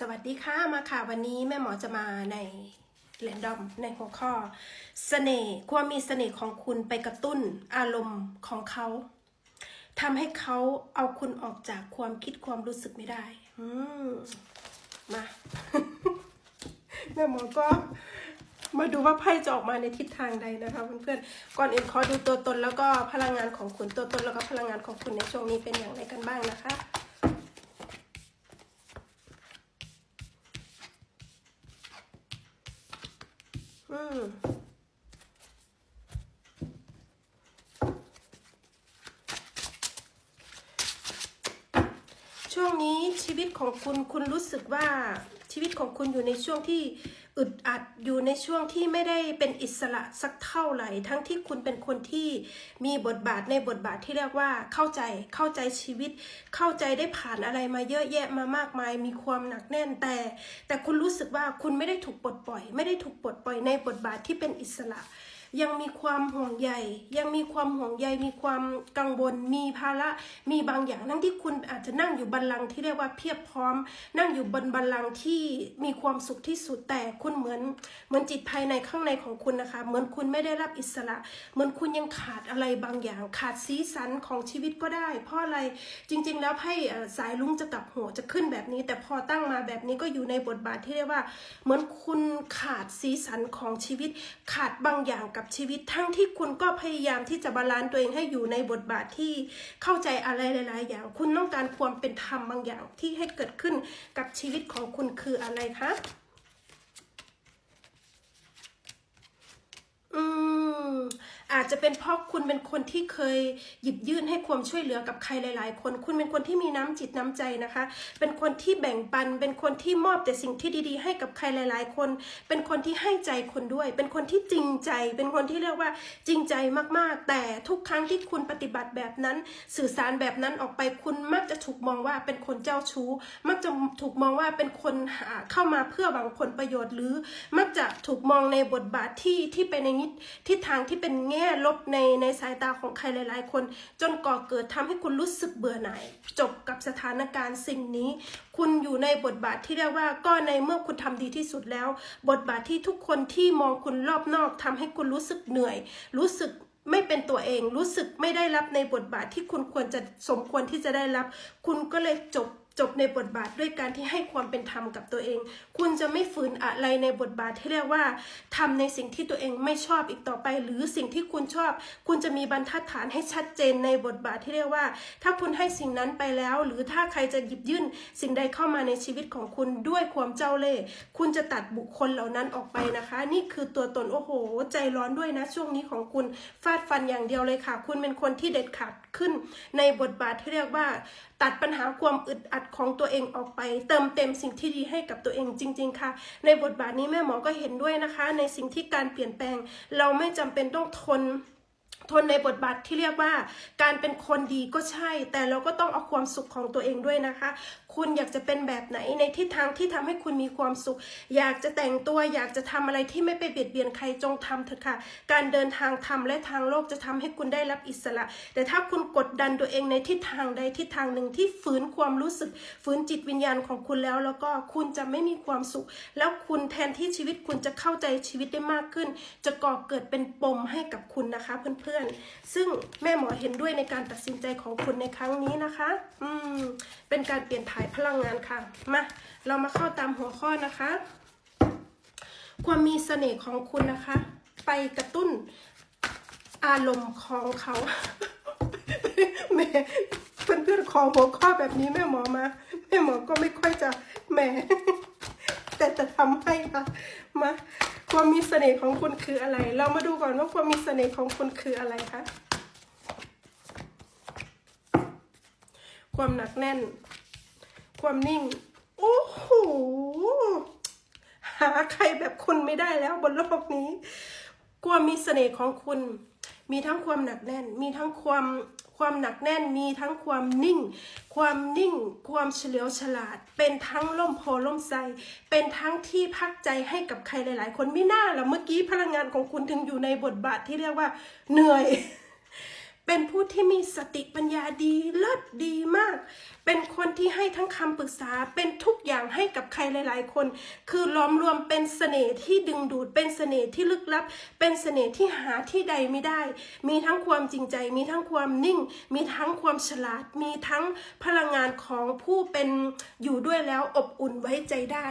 สวัสดีค่ะมาค่ะวันนี้แม่หมอจะมาในแรนดอมในหัวข้อเสน่ห์ความมีเสน่ห์ของคุณไปกระตุ้นอารมณ์ของเขาทำให้เขาเอาคุณออกจากความคิดความรู้สึกไม่ได้อืมมา แม่หมอก็มาดูว่าไพ่จะออกมาในทิศทางใดนะคะเพื่อนๆก่อนอื่นขอดูตัวตนแล้วก็พลังงานของคุณตัวตนแล้วก็พลังงานของคุณในช่วงนี้เป็นอย่างไรกันบ้างนะคะ อืม ช่วงนี้ชีวิตของคุณคุณรู้สึกว่าชีวิตของคุณอยู่ในช่วงที่อึดอัดอยู่ในช่วงที่ไม่ได้เป็นอิสระสักเท่าไหร่ ทั้งที่คุณเป็นคนที่มีบทบาทในบทบาทที่เรียกว่าเข้าใจเข้าใจชีวิต เข้าใจได้ผ่านอะไรมาเยอะแยะมามากมาย มีความหนักแน่นแต่ แต่คุณรู้สึกว่าคุณไม่ได้ถูกปลดปล่อย ไม่ได้ถูกปลดปล่อยในบทบาทที่เป็นอิสระ ยังมีความห่วงใย ยังมีความห่วงใย มีความกังวล มีภาระ มีบางอย่าง ทั้งที่คุณอาจจะนั่งอยู่บัลลังก์ที่เรียกว่าเพียบพร้อม นั่งอยู่บนบัลลังก์ที่มีความสุขที่สุด แต่คุณเหมือนเหมือนจิตภายในข้างในของคุณนะคะ เหมือนคุณไม่ได้รับอิสระ เหมือนคุณยังขาดอะไรบางอย่าง ขาดสีสันของชีวิตก็ได้ เพราะอะไร จริง ๆ แล้วไพ่สายลุ้งจะกลับหัวจะขึ้นแบบนี้ แต่พอตั้งมาแบบนี้ก็อยู่ในบทบาทที่เรียกว่า เหมือนคุณขาดสีสันของชีวิต ขาดบางอย่างกับชีวิตทั้งที่คุณก็พยายามที่จะบาลานซ์ตัวเองให้อยู่ในบทบาทที่เข้าใจอะไรหลาย ๆ อย่าง คุณต้องการความเป็นธรรมบางอย่างที่ให้เกิดขึ้นกับชีวิตของคุณคืออะไรคะอืม อาจจะเป็นเพราะคุณเป็นคนที่เคยหยิบยื่นให้ความช่วยเหลือกับใครหลาย ๆ คน คุณเป็นคนที่มีน้ำจิตน้ำใจนะคะ เป็นคนที่แบ่งปัน เป็นคนที่มอบแต่สิ่งที่ดี ๆ ให้กับใครหลาย ๆ คน เป็นคนที่ให้ใจคนด้วย เป็นคนที่จริงใจ เป็นคนที่เรียกว่าจริงใจมาก ๆ แต่ทุกครั้งที่คุณปฏิบัติแบบนั้น สื่อสารแบบนั้นออกไปคุณมักจะถูกมองว่าเป็นคนเจ้าชู้ มักจะถูกมองว่าเป็นคนหาเข้ามาเพื่อหวังผลประโยชน์หรือ มักจะถูกมองในบทบาทที่ที่เป็นในนิดทิศทางที่เป็นแงลบในในสายตาของใครหลาย ๆ คน จนก่อเกิดทำให้คุณรู้สึกเบื่อหน่ายจบกับสถานการณ์สิ่งนี้ คุณอยู่ในบทบาทที่เรียกว่าก็ในเมื่อคุณทำดีที่สุดแล้ว บทบาทที่ทุกคนที่มองคุณรอบนอกทำให้คุณรู้สึกเหนื่อย รู้สึกไม่เป็นตัวเองรู้สึกไม่ได้รับในบทบาทที่คุณควรจะสมควรที่จะได้รับ คุณก็เลยจบ จบในบทบาทด้วยการที่ให้ความเป็นธรรมกับตัวเอง คุณจะไม่ฝืนอะไรในบทบาทที่เรียกว่าทำในสิ่งที่ตัวเองไม่ชอบอีกต่อไป หรือสิ่งที่คุณชอบ คุณจะมีบรรทัดฐานให้ชัดเจนในบทบาทที่เรียกว่า ถ้าคุณให้สิ่งนั้นไปแล้ว หรือถ้าใครจะหยิบยื่นสิ่งใดเข้ามาในชีวิตของคุณด้วยความเจ้าเล่ห์คุณจะตัดบุคคลเหล่านั้นออกไปนะคะ นี่คือตัวตนโอ้โห ใจร้อนด้วยนะช่วงนี้ของคุณฟาดฟันอย่างเดียวเลยค่ะ คุณเป็นคนที่เด็ดขาดขึ้น ในบทบาทที่เรียกว่า ตัดปัญหาความอึดอัดของตัวเองออกไป เติมเต็มสิ่งที่ดีให้กับตัวเองจริง ๆ ค่ะ ในบทบาทนี้แม่หมอก็เห็นด้วยนะคะ ในสิ่งที่การเปลี่ยนแปลง เราไม่จำเป็นต้องทน ทนในบทบาทที่เรียกว่าการเป็นคนดีก็ใช่ แต่เราก็ต้องเอาความสุขของตัวเองด้วยนะคะ คุณอยากจะเป็นแบบไหนในทิศทางที่ทำให้คุณมีความสุข อยากจะแต่งตัวอยากจะทำอะไรที่ไม่ไปเบียดเบียนใครจงทำเถอะค่ะ การเดินทางธรรมและทางโลกจะทำให้คุณได้รับอิสระ แต่ถ้าคุณกดดันตัวเองในทิศทางใดทิศทางหนึ่งที่ฝืนความรู้สึกฝืนจิตวิญญาณของคุณแล้ว แล้วก็คุณจะไม่มีความสุข แล้วคุณแทนที่ชีวิตคุณจะเข้าใจชีวิตได้มากขึ้น จะก่อเกิดเป็นปมให้กับคุณนะคะเพื่อนๆ ซึ่งแม่หมอเห็นด้วยในการตัดสินใจของคุณในครั้งนี้นะคะ อืม เป็นการเปลี่ยนถ่ายพลังงานค่ะ มา เรามาเข้าตามหัวข้อนะคะ ความมีเสน่ห์ของคุณนะคะ ไปกระตุ้นอารมณ์ของเขาแหม่เพื่อนๆขอหัวข้อแบบนี้แม่หมอมา แม่หมอก็ไม่ค่อยจะแหมแต่จะทำให้ค่ะมา ความมีเสน่ห์ของคุณคืออะไร เรามาดูก่อนว่าความมีเสน่ห์ของคุณคืออะไรคะความหนักแน่น ความนิ่ง โอ้โห หาใครแบบคุณไม่ได้แล้วบนโลกนี้ ความมีเสน่ห์ของคุณ มีทั้งความหนักแน่น มีทั้งความ ความหนักแน่นมีทั้งความนิ่ง ความนิ่ง ความเฉลียวฉลาด เป็นทั้งล่มโพล่มไซเป็นทั้งที่พักใจให้กับใครหลาย ๆ คนไม่น่าหรอเมื่อกี้พลังงานของคุณถึงอยู่ในบทบาทที่เรียกว่าเหนื่อย เป็นผู้ที่มีสติปัญญาดีเลิศดีมาก เป็นคนที่ให้ทั้งคำปรึกษาเป็นทุกอย่างให้กับใครหลาย ๆ คน คือล้อมรวมเป็นเสน่ห์ที่ดึงดูด เป็นเสน่ห์ที่ลึกลับ เป็นเสน่ห์ที่หาที่ใดไม่ได้ มีทั้งความจริงใจ มีทั้งความนิ่ง มีทั้งความฉลาด มีทั้งพลังงานของผู้เป็นอยู่ด้วยแล้วอบอุ่นไว้ใจได้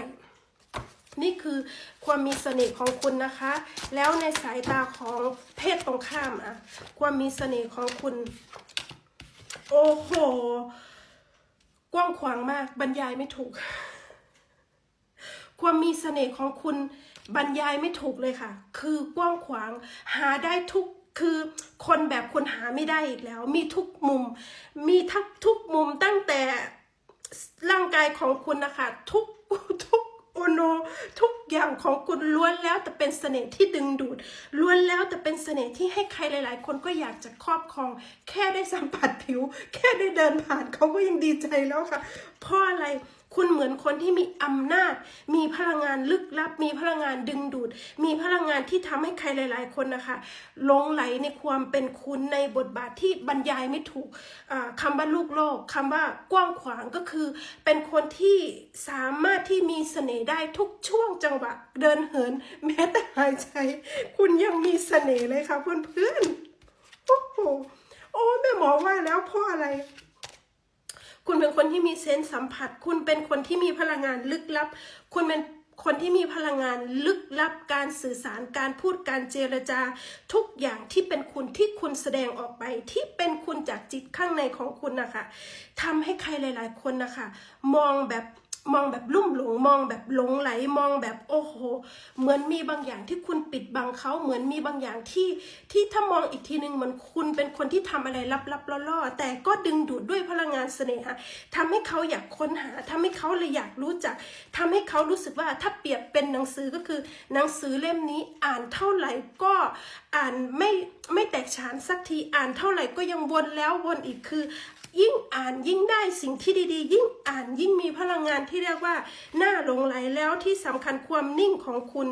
นี่คือความมีเสน่ห์ของคุณนะคะ แล้วในสายตาของเพศตรงข้ามอะความมีเสน่ห์ของคุณ โอ้โห กว้างขวางมากบรรยายไม่ถูก ความมีเสน่ห์ของคุณบรรยายไม่ถูกเลยค่ะ คือกว้างขวางหาได้ทุกคือคนแบบคุณหาไม่ได้อีกแล้ว มีทุกมุม มีทั้งทุกมุมตั้งแต่ร่างกายของคุณนะคะ ทุกทุก โอโนทุกอย่างของคุณล้วนแล้วแต่เป็นเสน่ห์ที่ดึงดูดล้วนแล้วแต่เป็นเสน่ห์ที่ให้ใครหลาย ๆ คนก็อยากจะครอบครอง แค่ได้สัมผัสผิว แค่ได้เดินผ่านเขาก็ยังดีใจแล้วค่ะเพราะอะไร คุณเหมือนคนที่มีอำนาจ มีพลังงานลึกลับ มีพลังงานดึงดูด มีพลังงานที่ทำให้ใครหลาย ๆ คนนะคะหลงไหลในความเป็นคุณในบทบาทที่บรรยายไม่ถูกอ่าคำว่าลูกโลกคำว่ากว้างขวางก็คือ เป็นคนที่สามารถที่มีเสน่ห์ได้ทุกช่วงจังหวะเดินเหิน แม้แต่หายใจ คุณยังมีเสน่ห์เลยค่ะเพื่อนๆโอ้โหโอ้แม่หมอว่าแล้วเพราะอะไร คุณเป็นคนที่มีเซนส์สัมผัส คุณเป็นคนที่มีพลังงานลึกลับ คุณเป็นคนที่มีพลังงานลึกลับการสื่อสารการพูดการเจรจา ทุกอย่างที่เป็นคุณที่คุณแสดงออกไป ที่เป็นคุณจากจิตข้างในของคุณนะคะทำให้ใครหลาย ๆ คนนะคะ มองแบบ มองแบบลุ่มหลงมองแบบหลงไหลมองแบบโอ้โห เหมือนมีบางอย่างที่คุณปิดบังเขาเหมือนมีบางอย่างที่ที่ถ้ามองอีกทีหนึ่งเหมันคุณเป็นคนที่ทำอะไรลับๆล่อๆแต่ก็ดึงดูดด้วยพลังงานเสน่หาทำให้เขาอยากค้นหาทำให้เขาเลยอยากรู้จักทำให้เขารู้สึกว่าถ้าเปรียบเป็นหนังสือก็คือ หนังสือเล่มนี้อ่านเท่าไหร่ก็อ่านไม่ไม่แตกฉานสักทีอ่านเท่าไหร่ก็ยังวนแล้ววนอีกคือ ยิ่งอ่านยิ่งได้สิ่งที่ดีๆ ยิ่งอ่านยิ่งมีพลังงานที่เรียกว่าน่าลงไหลแล้วที่สำคัญความนิ่งของคุณ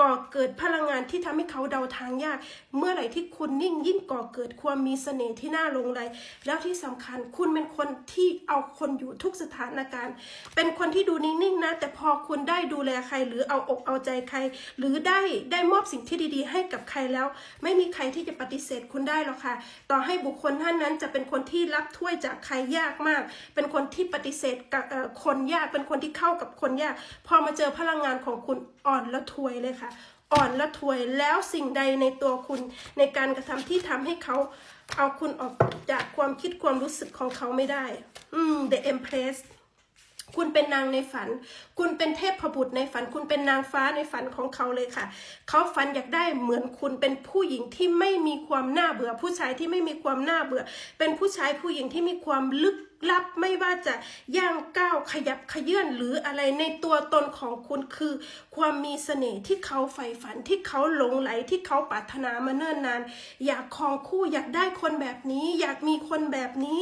ก่อเกิดพลังงานที่ทำให้เขาเดาทางยาก เมื่อไหร่ที่คุณนิ่งยิ่งก่อเกิดความมีเสน่ห์ที่น่าลงไหลแล้วที่สำคัญคุณเป็นคนที่เอาคนอยู่ทุกสถานการณ์ เป็นคนที่ดูนิ่งๆนะ แต่พอคุณได้ดูแลใคร หรือเอาอกเอาใจใคร หรือได้ได้มอบสิ่งที่ดีๆ ให้กับใครแล้ว ไม่มีใครที่จะปฏิเสธคุณได้หรอกค่ะ ต่อให้บุคคลท่านนั้นจะเป็นคนที่รับถ้วยจากใครยากมาก เป็นคนที่ปฏิเสธกับคนยาก เป็นคนที่เข้ากับคนยาก พอมาเจอพลังงานของคุณอ่อนและทวยเลยค่ะ อ่อนและทวยแล้วสิ่งใดในตัวคุณในการกระทำที่ทำให้เขาเอาคุณออกจากความคิดความรู้สึกของเขาไม่ได้ อืม The Empress คุณเป็นนางในฝัน คุณเป็นเทพบุตรในฝัน คุณเป็นนางฟ้าในฝันของเขาเลยค่ะ เขาฝันอยากได้เหมือนคุณเป็นผู้หญิงที่ไม่มีความน่าเบื่อ ผู้ชายที่ไม่มีความน่าเบื่อ เป็นผู้ชายผู้หญิงที่มีความลึกลับไม่ว่าจะย่างก้าวขยับขยื่นหรืออะไรในตัวตนของคุณคือ ความมีเสน่ห์ที่เขาใฝ่ฝันที่เขาหลงไหลที่เขาปรารถนามาเนิ่นนาน อยากครองคู่อยากได้คนแบบนี้ อยากมีคนแบบนี้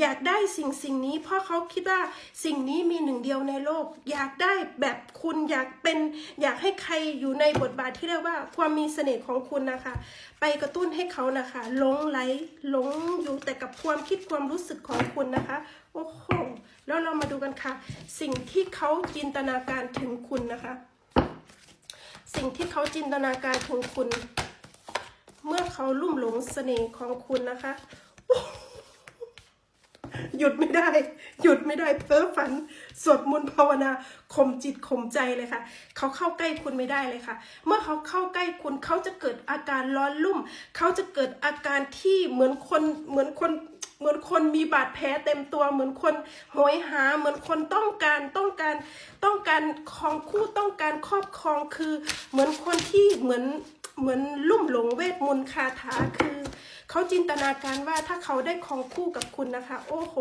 อยากได้สิ่งสิ่งนี้ เพราะเขาคิดว่าสิ่งนี้มีหนึ่งเดียวในโลก อยากได้แบบคุณอยากเป็น อยากให้ใครอยู่ในบทบาทที่เรียกว่าความมีเสน่ห์ของคุณนะคะ ไปกระตุ้นให้เขานะคะหลงไหลหลงอยู่แต่กับความคิดความรู้สึกของคุณนะคะโอ้โหแล้วเรามาดูกันค่ะ สิ่งที่เขาจินตนาการถึงคุณนะคะ สิ่งที่เขาจินตนาการถึงคุณ เมื่อเขาลุ่มหลงเสน่ห์ของคุณนะคะหยุดไม่ได้ หยุดไม่ได้เพ้อฝันสวดมนต์ภาวนาข่มจิตข่มใจเลยค่ะ เขาเข้าใกล้คุณไม่ได้เลยค่ะ เมื่อเขาเข้าใกล้คุณเขาจะเกิดอาการร้อนลุ่ม เขาจะเกิดอาการที่เหมือนคนเหมือนคน เหมือนคนมีบาดแผลเต็มตัว เหมือนคนโหยหา เหมือนคนต้องการต้องการต้องการครองคู่ต้องการครอบครองคือ เหมือนคนที่เหมือนเหมือนลุ่มหลงเวทมนต์คาถาคือเขาจินตนาการว่าถ้าเขาได้ครองคู่กับคุณนะคะ โอ้โห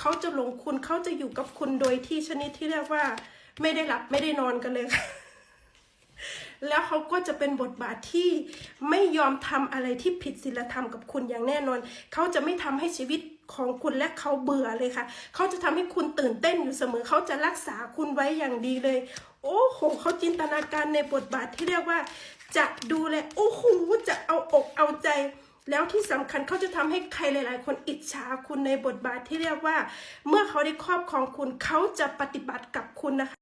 เขาจะหลงคุณเขาจะอยู่กับคุณโดยที่ชนิดที่เรียกว่า ไม่ได้หลับไม่ได้นอนกันเลยค่ะ แล้วเขาก็จะเป็นบทบาทที่ไม่ยอมทำอะไรที่ผิดศีลธรรมกับคุณอย่างแน่นอน เขาจะไม่ทำให้ชีวิตของคุณและเขาเบื่อเลยค่ะ เขาจะทำให้คุณตื่นเต้นอยู่เสมอ เขาจะรักษาคุณไว้อย่างดีเลย โอ้โห เขาจินตนาการในบทบาทที่เรียกว่า จะดูแล โอ้โห จะเอาอกเอาใจ แล้วที่สำคัญเขาจะทำให้ใครหลาย ๆ คนอิจฉาคุณในบทบาทที่เรียกว่า เมื่อเขาได้ครอบครองคุณ เขาจะปฏิบัติกับคุณนะคะ